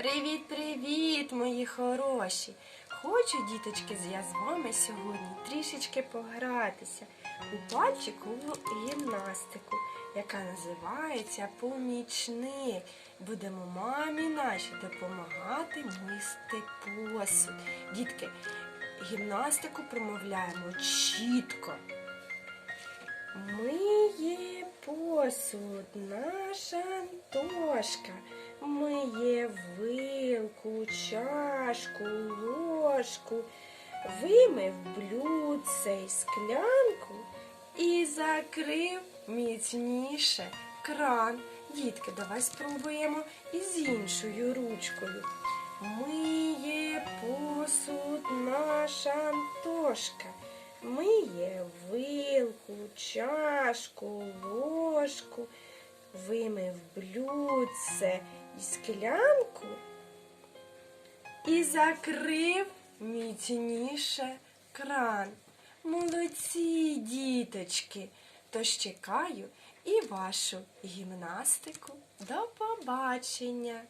Привіт-привіт, мої хороші! Хочу, діточки, я з вами сьогодні трішечки погратися у пальчикову гімнастику, яка називається помічник. Будемо мамі нашій допомагати мисти посуд. Дітки, гімнастику промовляємо чітко. Миє посуд наша Антошка. Миє вилку, чашку, ложку, вимив блюдце й склянку і закрив міцніше кран. Дітки, давай спробуємо із іншою ручкою. Миє посуд наша Антошка. Миє вилку, чашку, ложку, вимив блюдце і склянку і закрив міцніше кран. Молодці, діточки! Тож чекаю і вашу гімнастику. До побачення!